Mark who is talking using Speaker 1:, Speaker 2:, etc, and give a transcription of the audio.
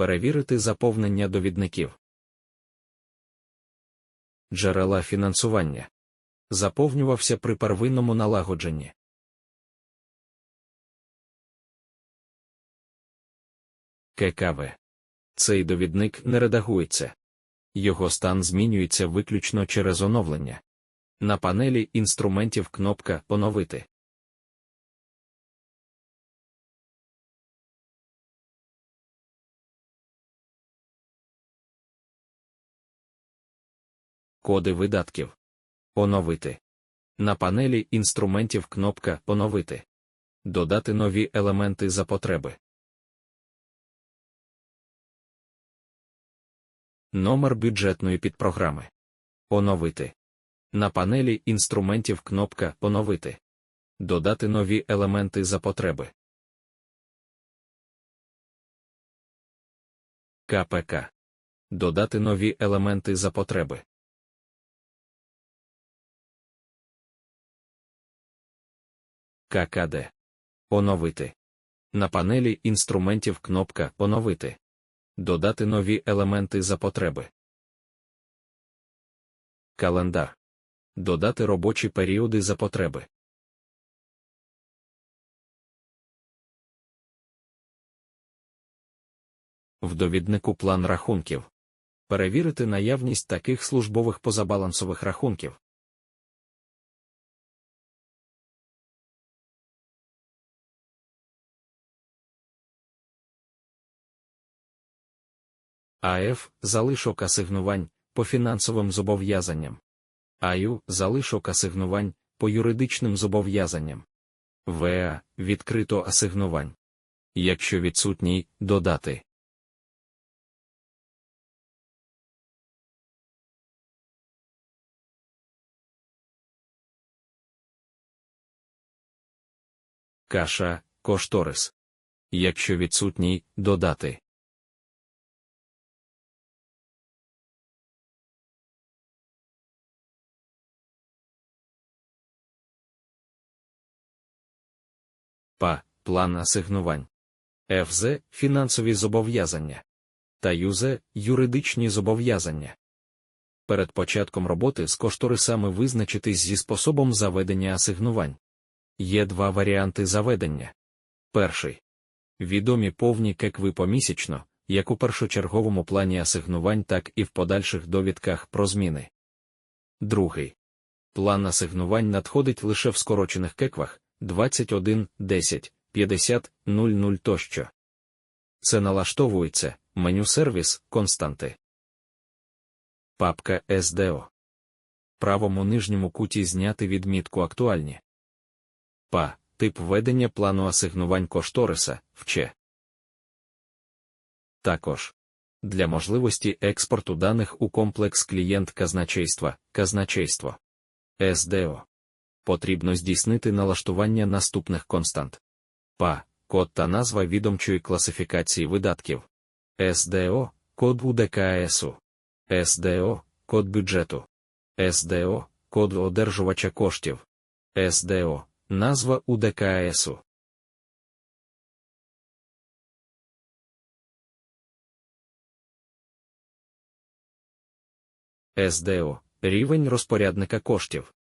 Speaker 1: Перевірити заповнення довідників. Джерела фінансування. Заповнювався при первинному налагодженні. ККВ. Цей довідник не редагується. Його стан змінюється виключно через оновлення. На панелі інструментів кнопка Поновити. Коди видатків. Оновити. На панелі інструментів кнопка Оновити. Додати нові елементи за потреби. Номер бюджетної підпрограми. Оновити. На панелі інструментів кнопка Оновити. Додати нові елементи за потреби. КПК. Додати нові елементи за потреби. ККД. Оновити. На панелі інструментів кнопка Оновити. Додати нові елементи за потреби. Календар. Додати робочі періоди за потреби. В довіднику план рахунків. Перевірити наявність таких службових позабалансових рахунків. АФ залишок асигнувань по фінансовим зобов'язанням. АЮ залишок асигнувань по юридичним зобов'язанням. ВА відкрито асигнувань. Якщо відсутній, додати. Каша, кошторис. Якщо відсутній, додати. ПА план асигнувань, ФЗ фінансові зобов'язання. Та ЮЗ юридичні зобов'язання. Перед початком роботи з кошторисами визначитись зі способом заведення асигнувань. Є два варіанти заведення. Перший. Відомі повні кекви помісячно, як у першочерговому плані асигнувань, так і в подальших довідках про зміни. Другий. План асигнувань надходить лише в скорочених кеквах, 21, 10, 50, 00 тощо. Це налаштовується меню сервіс константи. Папка SDO. Правому нижньому куті зняти відмітку актуальні. ПА. Тип ведення плану асигнувань кошториса вче. Також для можливості експорту даних у комплекс клієнт казначейства, казначейство. СДО потрібно здійснити налаштування наступних констант. ПА, код та назва відомчої класифікації видатків. СДО, код УДКСУ. СДО, код бюджету. СДО, код одержувача коштів. СДО, назва УДКСУ. СДО рівень розпорядника коштів.